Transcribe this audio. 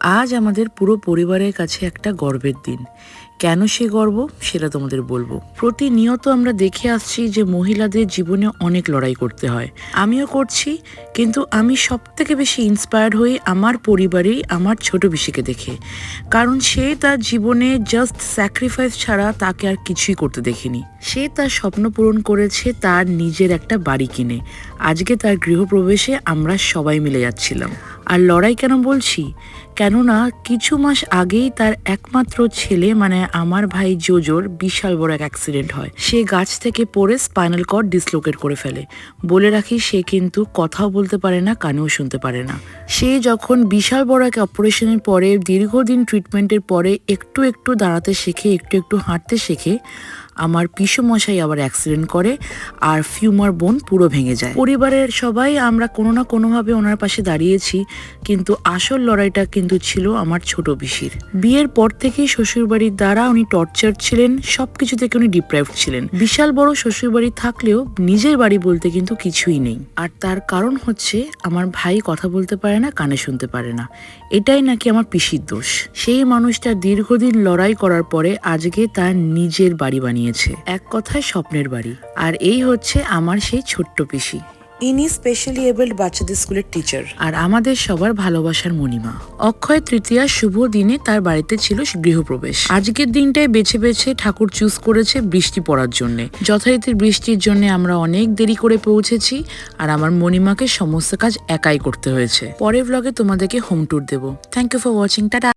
আজ আমাদের পুরো পরিবারের কাছে একটা গর্বের দিন। কেন সে গর্ব? সেটা তোমাদের বলব। প্রতিনিয়ত আমরা দেখে আসছি যে মহিলাদের জীবনে অনেক লড়াই করতে হয়। আমিও করছি, কিন্তু আমি সব থেকে বেশি ইন্সপায়ার্ড হই আমার পরিবারেই আমার ছোট পিসিকে দেখে। কারণ সে তার জীবনে জাস্ট স্যাক্রিফাইস ছাড়া তাকে আর কিছুই করতে দেখিনি। সে তার স্বপ্ন পূরণ করেছে তার নিজের একটা বাড়ি কিনে। আজকে তার গৃহপ্রবেশে আমরা সবাই মিলে যাচ্ছিলাম। আর লড়াই কেন বলছি? কেননা কিছু মাস আগেই তার একমাত্র ছেলে মানে আমার ভাই জোজোর, বিশাল বড় এক অ্যাক্সিডেন্ট হয়। সে গাছ থেকে পড়ে স্পাইনাল কর্ড ডিসলোকেট করে ফেলে। বলে রাখি, সে কিন্তু কথাও বলতে পারে না, কানেও শুনতে পারে না। সে যখন বিশাল বড় এক অপারেশনের পরে, দীর্ঘদিন ট্রিটমেন্টের পরে একটু একটু দাঁড়াতে শেখে, একটু একটু হাঁটতে শেখে, আমার পিসমশাই আবার অ্যাক্সিডেন্ট করে আর ফিউমার বোন পুরো ভেঙে যায়। পরিবারের সবাই আমরা কোনো না কোনোভাবে ওনার পাশে দাঁড়িয়েছি। কিন্তু আসল লড়াইটা কিন্তু ছিল আমার ছোট পিসির বিয়ের পর থেকেই শ্বশুরবাড়ির দ্বারা উনি টর্চার ছিলেন, সবকিছু থেকে উনি ডিপ্রাইভ ছিলেন। বিশাল বড় শ্বশুরবাড়ি থাকলেও নিজের বাড়ি বলতে কিন্তু কিছুই নেই। আর তার কারণ হচ্ছে আমার ভাই কথা বলতে পারে না, কানে শুনতে পারে না। এটাই নাকি আমার পিসির দোষ। সেই মানুষটা দীর্ঘদিন লড়াই করার পরে আজকে তার নিজের বাড়ি বানিয়েছে। এক কথায় স্বপ্নের বাড়ি। আর এই হচ্ছে আমার সেই ছোট্ট পিসি। ইনি স্পেশালি এবলড বাচ্চাদের স্কুলের টিচার আর আমাদের সবার ভালোবাসার মণিমা। অক্ষয় তৃতীয়া শুভ দিনে তার বাড়িতে ছিল গৃহপ্রবেশ। আজকের দিনটাই বেছে বেছে ঠাকুর চুজ করেছে বৃষ্টি পড়ার জন্য। যথারীতি বৃষ্টির জন্য আমরা অনেক দেরি করে পৌঁছেছি আর আমার মণিমাকে সমস্ত কাজ একাই করতে হয়েছে। পরের ব্লগে তোমাদেরকে হোম ট্যুর দেবো। Thank you for watching tata.